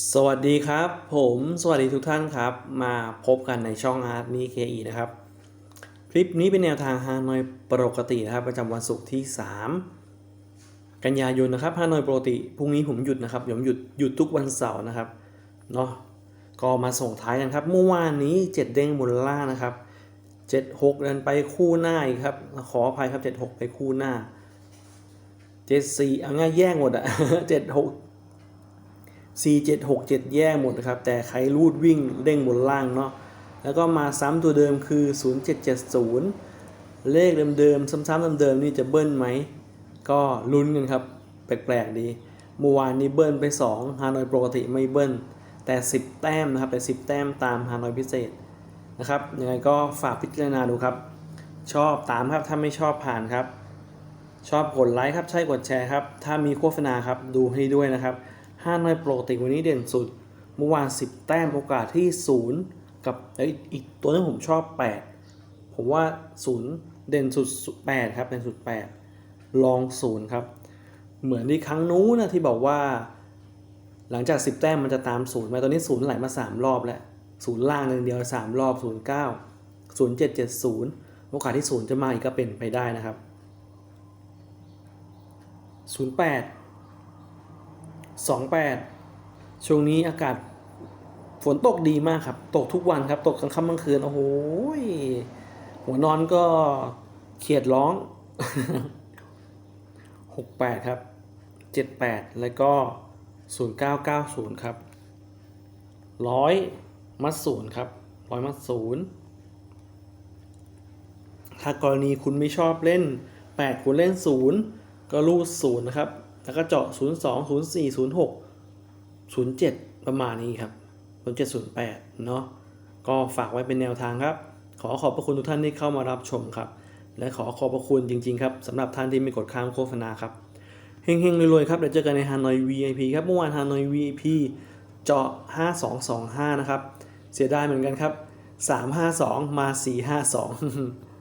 สวัสดีครับ ผมสวัสดีทุกท่านครับ มาพบกันในช่องอาร์ตมีเคอีนะครับ คลิปนี้เป็นแนวทางฮานอยปกตินะครับประจำวันศุกร์ที่ 3 กันยายนนะครับฮานอยปกติพรุ่งนี้ผมหยุดนะครับผมหยุดหยุดทุกวันเสาร์นะครับเนาะก็มาส่งท้ายกันครับเมื่อวานนี้ 7 เด้งบนล่านะครับ76เดินไปคู่หน้าอีกครับ ขออภัยครับ 76 ไปคู่หน้า 74เอาง่ายแย่งหมดอะ76 4 7 6 7 แย่หมดนะครับ แต่ใครรูดวิ่งเด้งบนล่างเนาะแล้วก็มาซ้ำตัวเดิมคือ 0770 เลขเดิมๆซ้ำๆเดิมๆนี่จะเบิ้ลไหม ก็ลุ้นกันครับ แปลกๆดีเมื่อวานนี้เบิ้ลไป 2 ฮานอยปกติไม่เบิ้ลแต่ 10 แต้มนะครับแต่ 10 แต้มตามฮานอยพิเศษนะครับยังไงก็ฝากพิจารณาดูครับ ชอบตามครับถ้าไม่ชอบผ่านครับ ชอบกดไลค์ครับใช่กดแชร์ครับ ถ้ามีโฆษณาครับดูให้ด้วยนะครับ ห้าน้อยโปกติวันนี้เด่นสุด เมื่อวาน 10 แต้มโอกาสที่ 0 กับออีกตัวนึงผมชอบ 8 ผมว่า 0 เด่นสุด 8 ครับเด่นสุด 8 ลอง 0 ครับ เหมือนที่ครั้งนู้นนะที่บอกว่า หลังจาก 10 แต้มมันจะตาม 0 มาตอนนี้ 0 ไหลมา 3 รอบแล้ว 0 ล่างหนึ่งเดียว 3 รอบ 0 9 0 7 7 0 โอกาสที่ 0 จะมาอีกก็เป็นไปได้นะครับ 08 28 ช่วงนี้อากาศฝนตกดีมากครับ ตกทุกวันครับ ตกกลางค่ำกลางคืน โอ้โห หัวนอนก็เขียดร้อง 68 ครับ 78 แล้วก็ 0990 ครับร้อยมัดศูนย์ครับร้อยมัดศูนย์ถ้ากรณีคุณไม่ชอบเล่น 8 คุณเล่น 0 ก็รูด0นะครับ แล้วก็เจาะ 0 2 0 4 0 6 0 7 ประมาณนี้ครับ 0 7 0 8 เนาะก็ฝากไว้เป็นแนวทางครับ ขอขอบพระคุณทุกท่านที่เข้ามารับชมครับ และขอขอบพระคุณจริง ๆ ครับสำหรับท่านที่ม่กดข้ามโฆษณาครับเฮงๆรวยๆครับเดี๋ยวเจอกันในฮานอย VIP ครับเมื่อวานฮานอย VIP เจาะ 5225 นะครับ เสียดายเหมือนกันครับ 352 มา 452